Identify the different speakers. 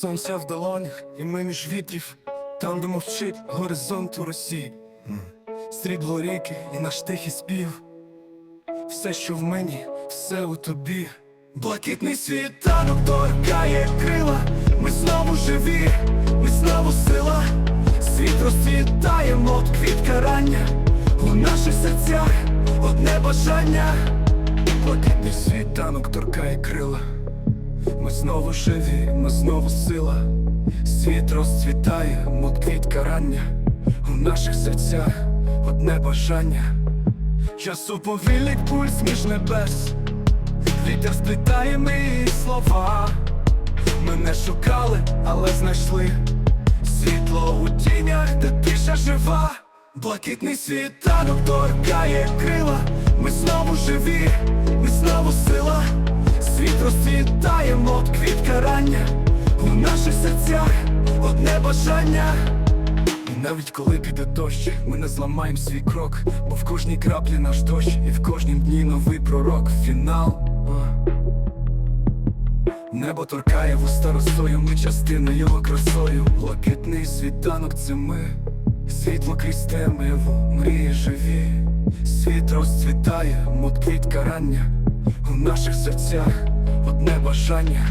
Speaker 1: сонця в долонях, і ми між вітрів, там, де мовчить горизонт у росі. Срібло ріки і наш тихий спів. Все, що в мені, все у тобі. Блакитний світанок торкає крила. Ми знову живі, ми знову сила. Світ розцвітає, мов квітка рання. У наших серцях одне бажання. Блакитний світанок торкає крила. Ми знову живі, ми знову сила. Світ розцвітає, мов квітка рання. У наших серцях одне бажання. Часу повільний пульс між небес. Вітер сплітає мої слова. Ми не шукали, але знайшли світло у тінях, де тиша жива. Блакитний світанок торкає крила. Ми знову живі, ми знову мов квітка рання. У наших серцях одне бажання. І навіть коли піде дощ, ми не зламаємо свій крок, бо в кожній краплі наш дощ, і в кожнім дні новий пророк, фінал. Небо торкає вуста росою, ми частина його красою. Блакитний світанок це ми, світло крізь темряву, мрії живі. Світ розцвітає, мов квітка рання. У наших серцях одне бажання.